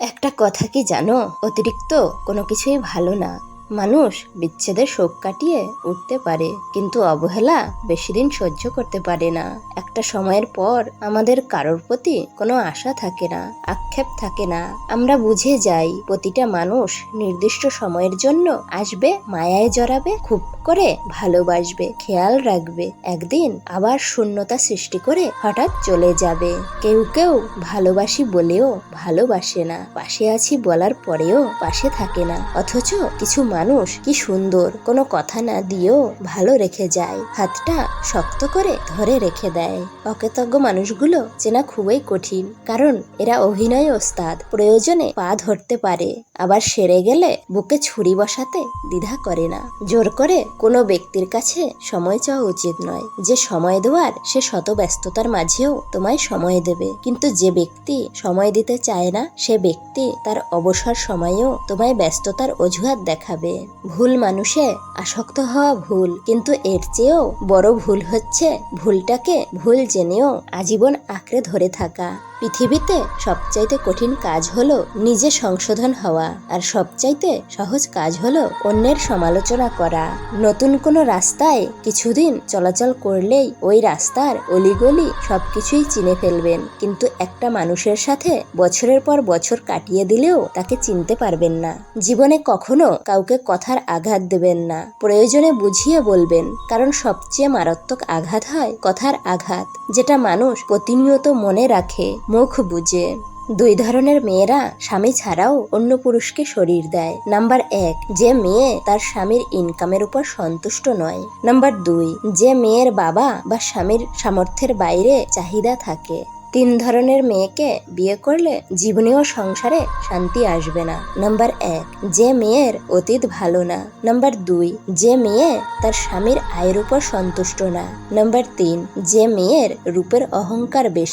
একটা কথা কি জানো? অতিরিক্ত কোনো কিছুই ভালো না। মানুষ বিচ্ছেদের শোক কাটিয়ে উঠতে পারে, কিন্তু অবহেলা বেশি দিন সহ্য করতে পারে না। একটা সময়ের পর আমাদের কারোর প্রতি কোনো আশা থাকে না, আক্ষেপ থাকে না। আমরা বুঝে যাই প্রতিটা মানুষ নির্দিষ্ট সময়ের জন্য আসবে, মায়ায় জড়াবে, খুব করে ভালোবাসবে, খেয়াল রাখবে। একদিন আবার শূন্যতা সৃষ্টি করে হঠাৎ চলে যাবে। কেউ কেউ ভালোবাসি বলেও ভালোবাসে না, পাশে আছি বলার পরেও পাশে থাকে না। অথচ কিছু মানুষ কি সুন্দর? কোনো কথা না দিয়েও ভালো রেখে যায়। হাতটা শক্ত করে ধরে রেখে দেয়। অকৃতজ্ঞ মানুষগুলো চেনা খুবই কঠিন, কারণ এরা অভিনয় ওস্তাদ। প্রয়োজনে পা ধরতে পারে, আবার সেরে গেলে বুকে ছুরি বসাতে দ্বিধা করে না। জোর করে কোনো ব্যক্তির কাছে সময় চাওয়া উচিত নয়। যে সময় দেওয়ার, সে শত ব্যস্ততার মাঝেও তোমায় সময় দেবে। কিন্তু যে ব্যক্তি সময় দিতে চায় না, সে ব্যক্তি তার অবসর সময়েও তোমায় ব্যস্ততার অজুহাত দেখাবে। ভুল মানুষে আসক্ত হওয়া ভুল। কিন্তু এর চেয়েও বড় ভুল হচ্ছে ভুলটাকে ভুল জেনেও আজীবন আঁকড়ে ধরে থাকা। পৃথিবীতে সবচাইতে কঠিন কাজ হলো নিজে সংশোধন হওয়া, আর সবচাইতে সহজ কাজ হলো অন্যের সমালোচনা করা। নতুন কোনো রাস্তায় কিছুদিন চলাচল করলেই ওই রাস্তার অলিগলি সবকিছুই চিনে ফেলবেন, কিন্তু একটা মানুষের সাথে বছরের পর বছর কাটিয়ে দিলেও তাকে চিনতে পারবেন না। জীবনে কখনো কাউকে কথার আঘাত দেবেন না, প্রয়োজনে বুঝিয়ে বলবেন, কারণ সবচেয়ে মারাত্মক আঘাত হয় কথার আঘাত, যেটা মানুষ প্রতিনিয়ত মনে রাখে। মুখ বুঝে। দুই ধরনের মেয়েরা স্বামী ছাড়াও অন্য পুরুষকে শরীর দেয়। নাম্বার এক, যে মেয়ে তার স্বামীর ইনকামের উপর সন্তুষ্ট নয়। নাম্বার দুই, যে মেয়ের বাবা বা স্বামীর সামর্থ্যের বাইরে চাহিদা থাকে। তিন ধরনের মেয়েকে বিয়ে করলে জীবনীয় সংসারে শান্তি আসবে না। নাম্বার এক, যে মেয়ের অতীত ভালো না। নাম্বার দুই, যে মেয়ে তার স্বামীর আয়ের উপর সন্তুষ্ট না। নাম্বার তিন, যে মেয়ের রূপের অহংকার বেশি।